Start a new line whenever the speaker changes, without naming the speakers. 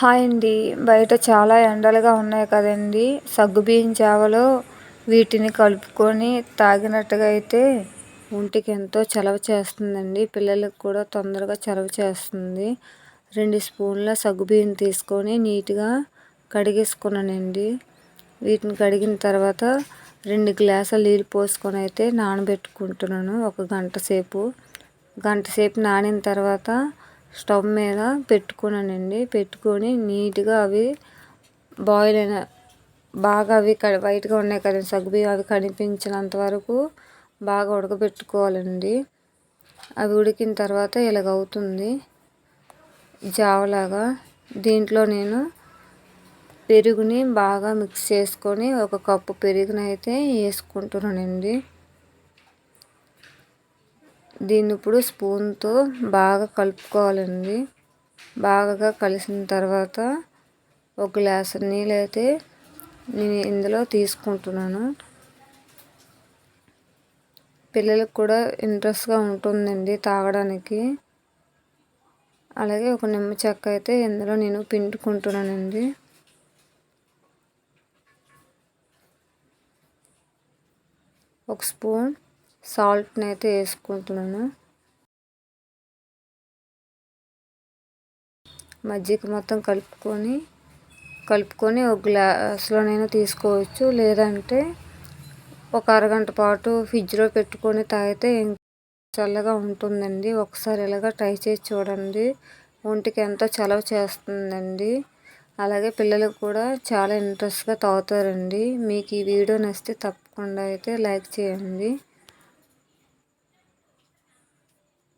Hi అండి. బయట చాలా ఎండలుగా ఉన్నాయి కదండి. సగ్గుబియ్యం చావలో వీటిని కలుపుకొని తాగినట్టుగా అయితే ఒంటికి ఎంతో చలవ చేస్తుందండి. పిల్లలకు కూడా తొందరగా చలవ చేస్తుంది. రెండు స్పూన్ల సగ్గుబియ్యం తీసుకొని నీట్గా కడిగేసుకున్నానండి. వీటిని కడిగిన తర్వాత రెండు గ్లాసులు నీళ్ళు పోసుకొని అయితే నానబెట్టుకుంటున్నాను. ఒక గంట సేపు. గంట సేపు నానిన తర్వాత స్టవ్ మీద పెట్టుకున్నానండి. పెట్టుకొని నీట్గా అవి బాయిల్ అయిన బాగా అవి వైట్గా ఉన్నాయి కదా సగ్గుబియ్యం అవి కనిపించినంత వరకు బాగా ఉడకబెట్టుకోవాలండి. అవి ఉడికిన తర్వాత ఇలాగ అవుతుంది జావలాగా దీంట్లో నేను పెరుగుని బాగా మిక్స్ చేసుకొని ఒక కప్పు పెరుగునైతే వేసుకుంటున్నానండి. దీన్ని ఇప్పుడు స్పూన్తో బాగా కలుపుకోవాలండి. బాగా కలిసిన తర్వాత ఒక గ్లాసు నీళ్ళు అయితే నేను ఇందులో తీసుకుంటున్నాను. పిల్లలకు కూడా ఇంట్రెస్ట్గా ఉంటుందండి తాగడానికి. అలాగే ఒక నిమ్మ చెక్క అయితే ఇందులో నేను పిండుకుంటున్నానండి. ఒక స్పూన్ సాల్ట్ని అయితే వేసుకుంటున్నాను. మజ్జిగ మొత్తం కలుపుకొని కలుపుకొని ఒక గ్లాస్లోనైనా తీసుకోవచ్చు. లేదంటే ఒక అరగంట పాటు ఫ్రిడ్జ్లో పెట్టుకొని తాగితే చల్లగా ఉంటుందండి. ఒకసారి ఇలాగ ట్రై చేసి చూడండి. ఒంటికి ఎంతో చలవ చేస్తుందండి. అలాగే పిల్లలకు కూడా చాలా ఇంట్రెస్ట్గా తాగుతారండి. మీకు ఈ వీడియో నచ్చితే తప్పకుండా అయితే లైక్ చేయండి.